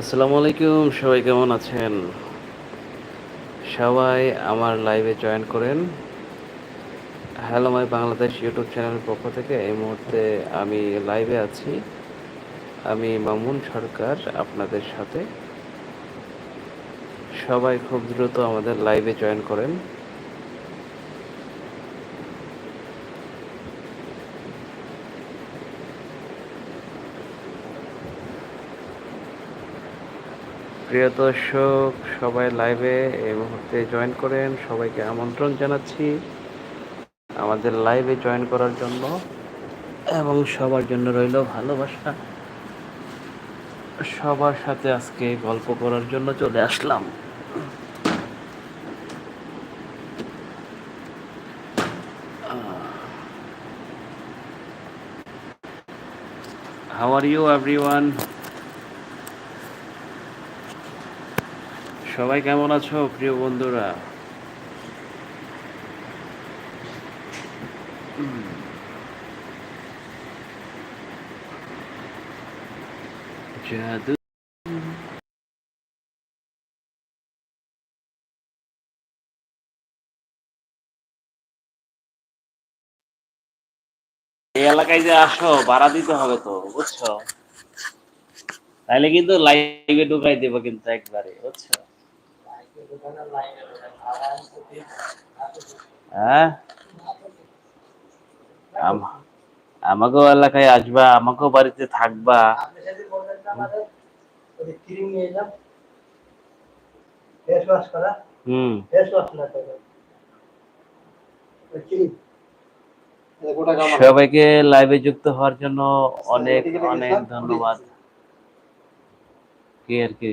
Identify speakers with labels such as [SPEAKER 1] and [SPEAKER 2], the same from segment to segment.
[SPEAKER 1] আসসালামু আলাইকুম, সবাই কেমন আছেন? সবাই আমার লাইভে জয়েন করেন। হ্যালো মাই বাংলাদেশ ইউটিউব চ্যানেলের পক্ষ থেকে এই মুহূর্তে আমি লাইভে আছি। আমি মামুন সরকার আপনাদের সাথে। সবাই খুব দ্রুত আমাদের লাইভে জয়েন করেন। প্রিয় দর্শক, সবাই লাইভে এই মুহূর্তে জয়েন করেন। সবাইকে আমন্ত্রণ জানাচ্ছি আমাদের লাইভে জয়েন করার জন্য এবং সবার জন্য রইল ভালোবাসা। সবার সাথে আজকে গল্প করার জন্য চলে আসলাম। হাউ আর ইউ এভরিওয়ান সবাই কেমন আছো, প্রিয় বন্ধুরা? জাদু এই এলাকায় যে আসো, ভাড়া দিতে হবে তো, বুঝছ? তাইলে কিন্তু লাইভে ঢুকাই দেবো কিন্তু একবারে, বুঝছ? হ্যাঁ? আম- আমাকেও এলাকায় আসবা, আমাকেও বাড়িতে থাকবা। সবাইকে লাইভে যুক্ত হওয়ার জন্য অনেক অনেক ধন্যবাদ। কি আর কি?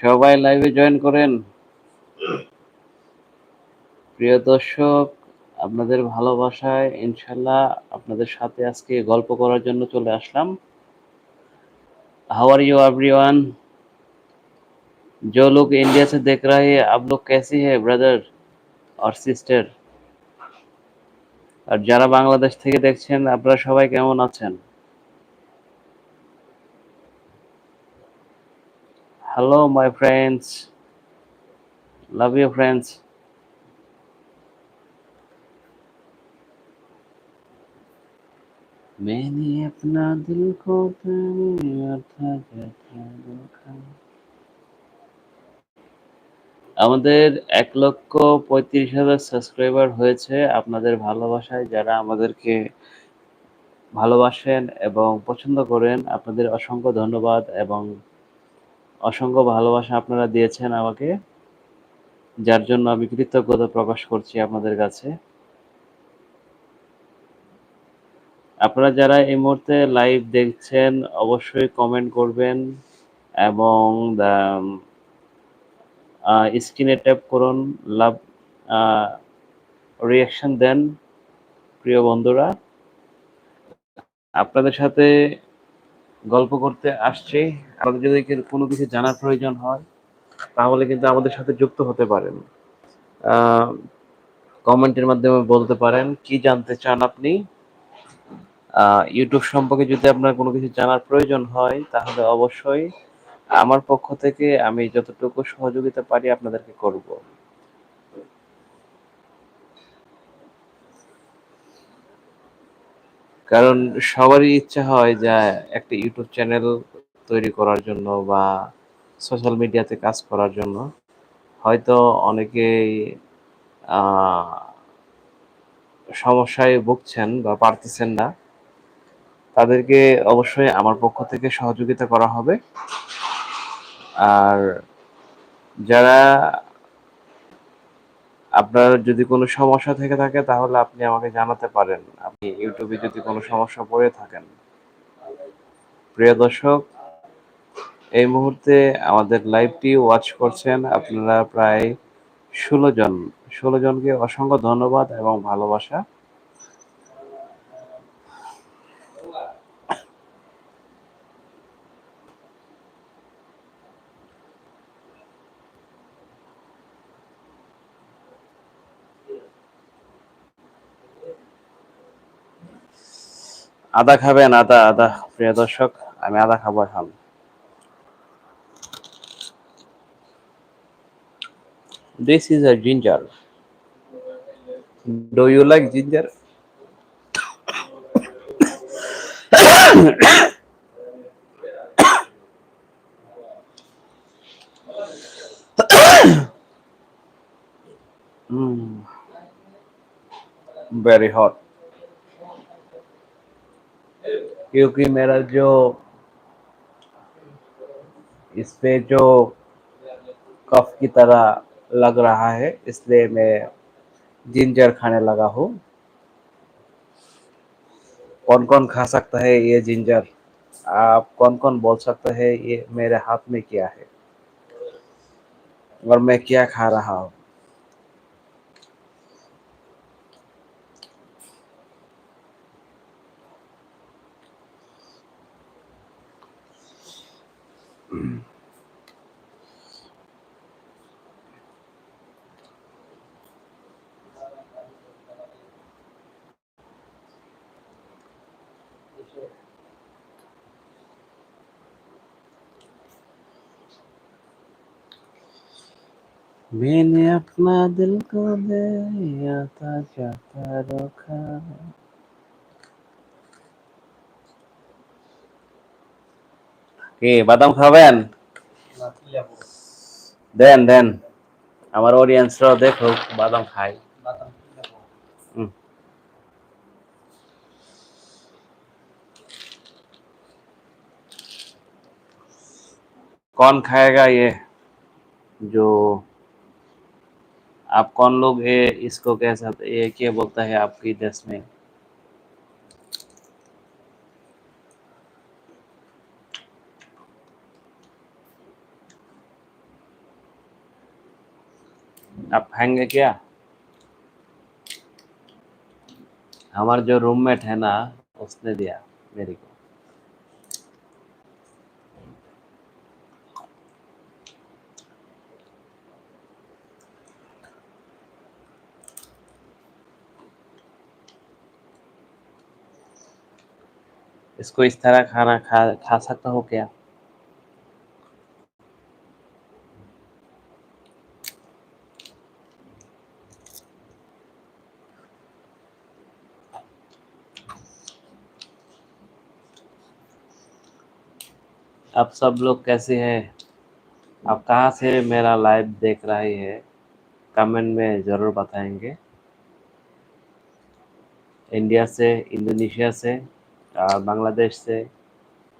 [SPEAKER 1] সবাই লাইভে জয়েন করেন প্রিয় দর্শক আপনাদের ভালোবাসায় ইনশাল্লাহ আপনাদের সাথে আজকে গল্প করার জন্য চলে আসলাম हाउ आर यू एवरीवन जो लोग इंडिया से देख रहे हैं आप लोग कैसी है ब्रदर और সিস্টার আর যারা বাংলাদেশ থেকে দেখছেন আপনারা সবাই কেমন আছেন hello my friends love you friends मैंने अपना दिल को तेरे था कैसा धोखा আমাদের এক লক্ষ পঁয়ত্রিশ হাজার সাবস্ক্রাইবার হয়েছে আপনাদের ভালোবাসায় যারা আমাদেরকে ভালোবাসেন এবং পছন্দ করেন আপনাদের অসংখ্য ধন্যবাদ এবং অসংখ্য ভালোবাসা আপনারা দিয়েছেন আমাকে, যার জন্য আমি কৃতজ্ঞতা প্রকাশ করছি আপনাদের কাছে। আপনারা যারা এই মুহূর্তে লাইভ দেখছেন, অবশ্যই কমেন্ট করবেন এবং স্ক্রিনে ট্যাপ করুন লাভ রিয়াকশন দেন, প্রিয় বন্ধুরা। আপনাদের সাথে গল্প করতে আসছি। আপনাদের যদি কোনো কিছু জানার প্রয়োজন হয়, তাহলে কিন্তু আমাদের সাথে যুক্ত হতে পারেন। কমেন্টের মাধ্যমে বলতে পারেন, কি জানতে চান আপনি? ইউটিউব সম্পর্কে যদি আপনার কোনো কিছু জানার প্রয়োজন হয়, তাহলে অবশ্যই আমার পক্ষ থেকে আমি যতটুকু সহযোগিতা পারি আপনাদেরকে করব। কারণ সবারই ইচ্ছা হয় যে একটা ইউটিউব চ্যানেল তৈরি করার জন্য বা সোশ্যাল মিডিয়াতে কাজ করার জন্য। হয়তো অনেকেই সমস্যায় ভুগছেন বা পারতেছেন না। তাদেরকে অবশ্যই আমার পক্ষ থেকে সহযোগিতা করা হবে। আর যারা আপনার যদি কোনো সমস্যা থেকে থাকে, তাহলে আপনি আমাকে জানাতে পারেন। আপনি ইউটিউবে যদি কোনো সমস্যা পড়ে থাকেন। প্রিয় দর্শক, এই মুহূর্তে আমাদের লাইভটি ওয়াচ করছেন আপনারা প্রায় ষোলো জন। ষোলো জনকে অসংখ্য ধন্যবাদ এবং ভালোবাসা। আদা খাবেন আদা আদা প্রিয় দর্শক আমি আদা খাব এখন This is a ginger. Do you like ginger? mm. Very hot. क्योंकि मेरा जो इस पे जो कफ की तरह लग रहा है, इसलिए मैं जिंजर खाने लगा हूँ। कौन कौन खा सकता है ये जिंजर? आप कौन कौन बोल सकते हैं ये मेरे हाथ में क्या है? और मैं क्या खा रहा हूँ? मैंने अपना दिल को दे आता जाता रखा? কি বাদাম খাবেন দেন দেন আমার অডিয়েন্সরাও দেখুক বাদাম খাই হুম। कौन खाएगा ये जो आप कौन लोग ये इसको कह सकते ये क्या बोलता है आपकी देश में आप खाएँगे क्या? हमारा जो रूममेट है ना, उसने दिया मेरे को। इसको इस तरह खाना खा खा सकता हो क्या? आप सब लोग कैसे हैं? आप कहाँ से मेरा लाइव देख रहे हैं? कमेंट में ज़रूर बताएँगे। इंडिया से इंडोनेशिया से बांग्लादेश से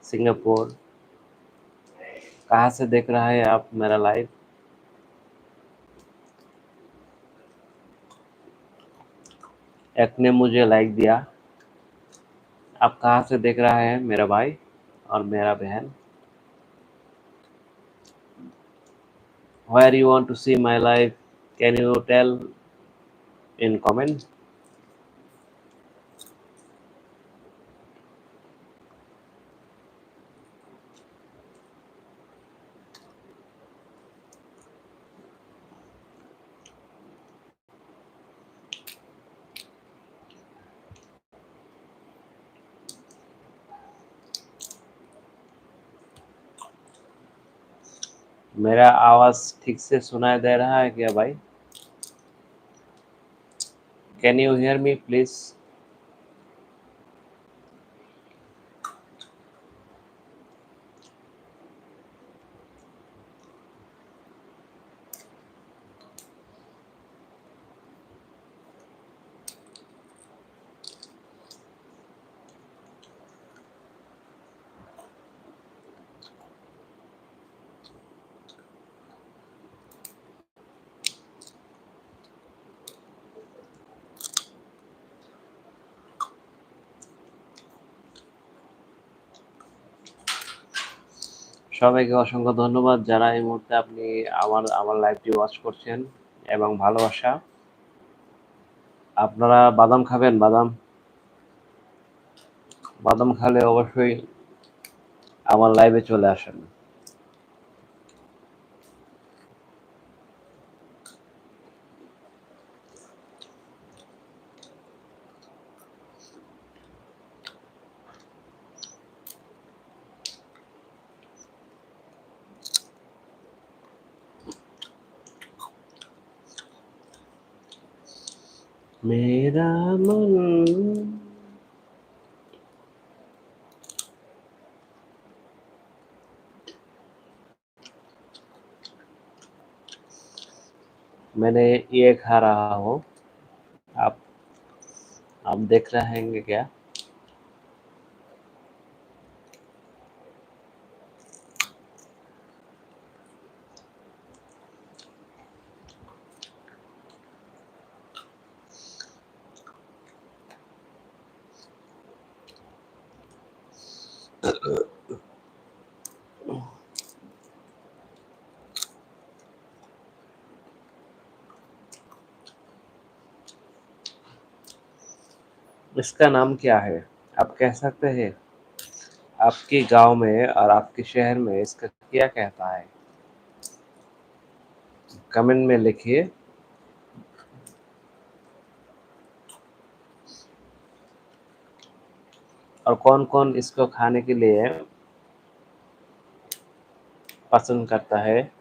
[SPEAKER 1] सिंगापुर कहाँ से देख रहा है आप मेरा लाइव एक ने मुझे लाइक दिया। आप कहाँ से देख रहा है मेरा भाई और मेरा बहन? Where you want to see my live can you tell in comment मेरा आवाज़ ठीक से सुनाई दे रहा है क्या भाई? Can you hear me please সবাইকে অসংখ্য ধন্যবাদ যারা এই মুহূর্তে আপনি আমার আমার লাইভটি ওয়াচ করছেন এবং ভালোবাসা। আপনারা বাদাম খাবেন, বাদাম। বাদাম খালে অবশ্যই আমার লাইভে চলে আসেন। मेरा मन मैंने ये खा रहा हूँ। आप आप देख रहे हैं क्या? इसका नाम क्या है? आप कह सकते हैं। आपके गाँव में और आपके शहर में इसका क्या कहता है? कमेंट में लिखिए। और कौन कौन इसको खाने के लिए पसंद करता है?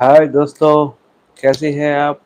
[SPEAKER 1] हाय दोस्तों कैसे हैं आप?